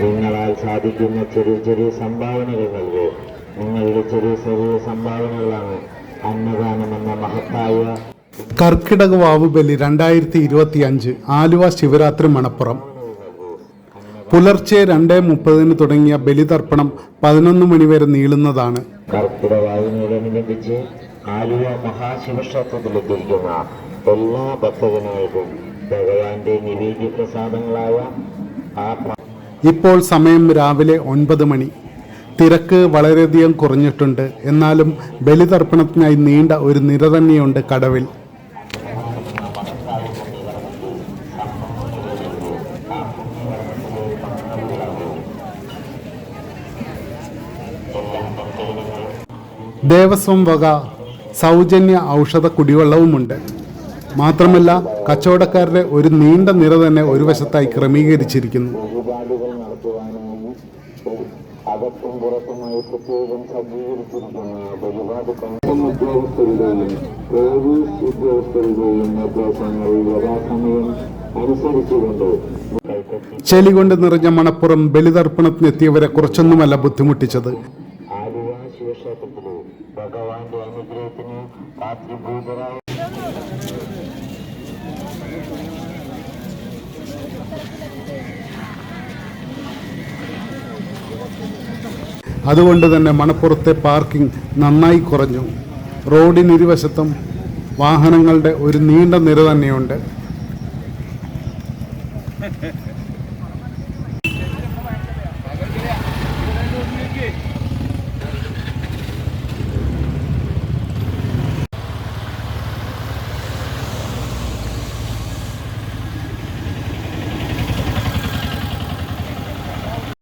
നിങ്ങളാൽ സാധിക്കുന്ന ചെറിയ ചെറിയ സംഭാവനകൾ നൽകൂ. നിങ്ങളുടെ ചെറിയ ചെറിയ സംഭാവനകളാണ് അന്നദാനം എന്ന മഹത്തായ കർക്കിടക വാവ് ബലി രണ്ടായിരത്തി ഇരുപത്തി അഞ്ച് ആലുവ ശിവരാത്രി മണപ്പുറം. പുലർച്ചെ രണ്ട് മുപ്പതിന് തുടങ്ങിയ ബലിതർപ്പണം പതിനൊന്ന് മണിവരെ നീളുന്നതാണ്. കർക്കിടകാവിനോടനുബന്ധിച്ച് ആലുവ മഹാശിവക്ഷേത്രത്തിലെത്തിയിരിക്കുന്ന എല്ലാ ഭക്തജനങ്ങൾക്കും ഭഗവാന്റെ നിവേദ്യ പ്രസാദങ്ങളായ ആ ഇപ്പോൾ സമയം രാവിലെ ഒൻപത് മണി. തിരക്ക് വളരെയധികം കുറഞ്ഞിട്ടുണ്ട്. എന്നാലും ബലിതർപ്പണത്തിനായി നീണ്ട ഒരു നിര തന്നെയുണ്ട് കടവിൽ. ദേവസ്വം വക സൗജന്യ ഔഷധ കുടിവെള്ളവുമുണ്ട്. മാത്രമല്ല കച്ചവടക്കാരുടെ ഒരു നീണ്ട നിര തന്നെ ഒരു വശത്തായി ക്രമീകരിച്ചിരിക്കുന്നു. വഴിപാടുകൾ നടത്തുവാനായി അകത്തും പുറത്തുമായി പ്രത്യേകം സജ്ജീകരിച്ചിരിക്കുന്ന വഴിപാട് കൺസം ഉദ്യോഗസ്ഥരുടെയും പോലീസ് ഉദ്യോഗസ്ഥരുടെയും നിർദ്ദേശങ്ങൾ യഥാസമയം അനുസരിച്ചുകൊണ്ട് കൈപ്പറ്റി ചെളി കൊണ്ട് നിറഞ്ഞ മണപ്പുറം ബലിതർപ്പണത്തിനെത്തിയവരെ കുറച്ചൊന്നുമല്ല ബുദ്ധിമുട്ടിച്ചത്. ശിവക്ഷേത്രത്തിലെ ഭഗവാന്റെ അനുഗ്രഹത്തിന് പാത്രിഭൂതരായ അതുകൊണ്ട് തന്നെ മണപ്പുറത്തെ പാർക്കിംഗ് നന്നായി കുറഞ്ഞു. റോഡിനിരുവശത്തും വാഹനങ്ങളുടെ ഒരു നീണ്ട നിര തന്നെയുണ്ട്.